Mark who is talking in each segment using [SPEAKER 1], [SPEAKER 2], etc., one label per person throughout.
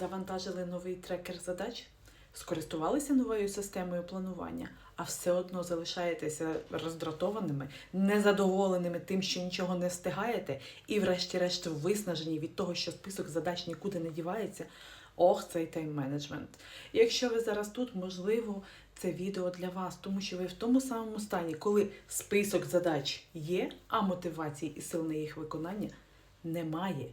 [SPEAKER 1] Завантажили новий трекер задач, скористувалися новою системою планування, а все одно залишаєтеся роздратованими, незадоволеними тим, що нічого не встигаєте, і, врешті-решт, виснажені від того, що список задач нікуди не дівається. Ох, цей тайм-менеджмент. Якщо ви зараз тут, можливо, це відео для вас, тому що ви в тому самому стані, коли список задач є, а мотивації і сил на їх виконання немає.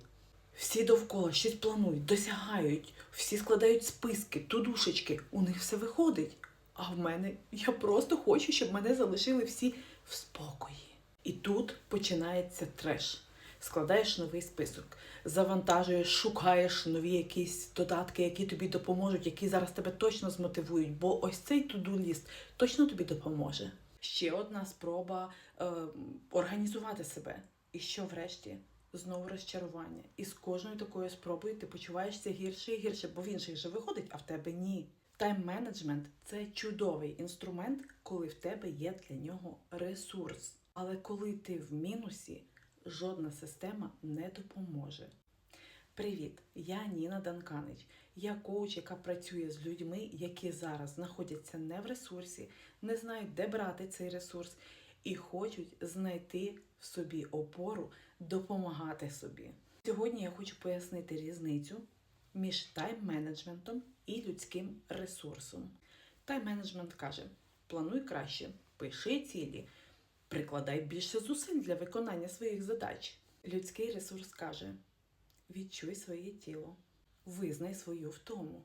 [SPEAKER 1] Всі довкола щось планують, досягають, всі складають списки, тудушечки, у них все виходить. А в мене я просто хочу, щоб мене залишили всі в спокої. І тут починається треш. Складаєш новий список, завантажуєш, шукаєш нові якісь додатки, які тобі допоможуть, які зараз тебе точно змотивують, бо ось цей to-do ліст точно тобі допоможе. Ще одна спроба е, організувати себе. І що врешті? Знову розчарування. І з кожною такою спробою ти почуваєшся гірше і гірше, бо в інших же виходить, а в тебе ні. Тайм-менеджмент це чудовий інструмент, коли в тебе є для нього ресурс. Але коли ти в мінусі, жодна система не допоможе. Привіт, я Ніна Данканич. Я коуч, яка працює з людьми, які зараз знаходяться не в ресурсі, не знають, де брати цей ресурс, і хочуть знайти в собі опору, допомагати собі. Сьогодні я хочу пояснити різницю між тайм-менеджментом і людським ресурсом. Тайм-менеджмент каже: плануй краще, пиши цілі, прикладай більше зусиль для виконання своїх задач. Людський ресурс каже: відчуй своє тіло, визнай свою втому,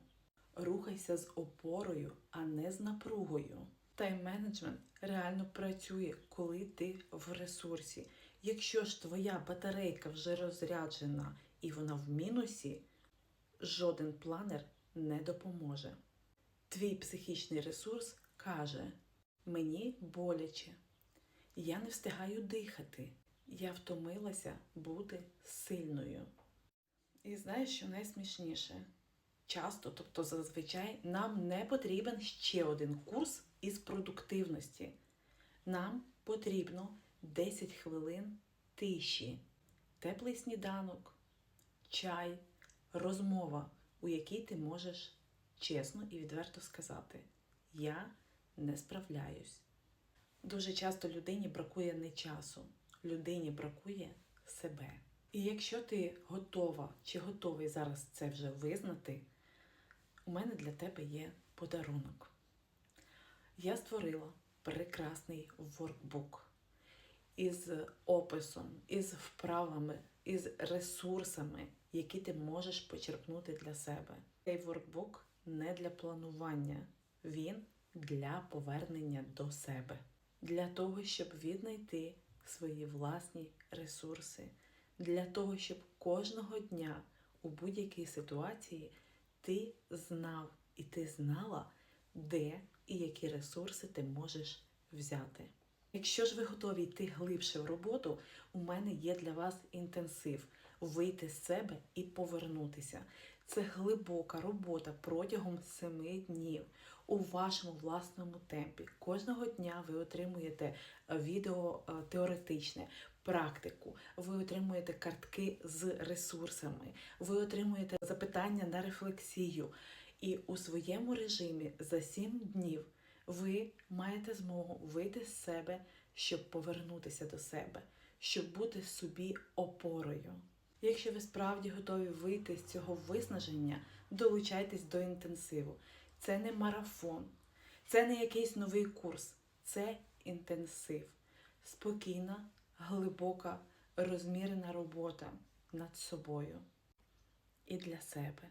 [SPEAKER 1] рухайся з опорою, а не з напругою. Тайм-менеджмент реально працює, коли ти в ресурсі. Якщо ж твоя батарейка вже розряджена і вона в мінусі, жоден планер не допоможе. Твій психічний ресурс каже: мені боляче, я не встигаю дихати, я втомилася бути сильною. І знаєш, що найсмішніше? Часто, тобто зазвичай, нам не потрібен ще один курс із продуктивності. Нам потрібно 10 хвилин тиші, теплий сніданок, чай, розмова, у якій ти можеш чесно і відверто сказати: Я не справляюсь. Дуже часто людині бракує не часу, людині бракує себе. І якщо ти готова чи готовий зараз це вже визнати, у мене для тебе є подарунок. Я створила прекрасний воркбук із описом, із вправами, із ресурсами, які ти можеш почерпнути для себе. Цей воркбук не для планування, він для повернення до себе, для того, щоб віднайти свої власні ресурси, для того, щоб кожного дня у будь-якій ситуації ти знав і ти знала, де і які ресурси ти можеш взяти. Якщо ж ви готові йти глибше в роботу, у мене є для вас інтенсив вийти з себе і повернутися. Це глибока робота протягом семи днів у вашому власному темпі. Кожного дня ви отримуєте е, відео е, теоретичне, практику, ви отримуєте картки з ресурсами, ви отримуєте запитання на рефлексію. І у своєму режимі за 7 днів ви маєте змогу вийти з себе, щоб повернутися до себе, щоб бути собі опорою. Якщо ви справді готові вийти з цього виснаження, долучайтесь до інтенсиву. Це не марафон, це не якийсь новий курс, це інтенсив. Спокійна, глибока, розмірена робота над собою і для себе.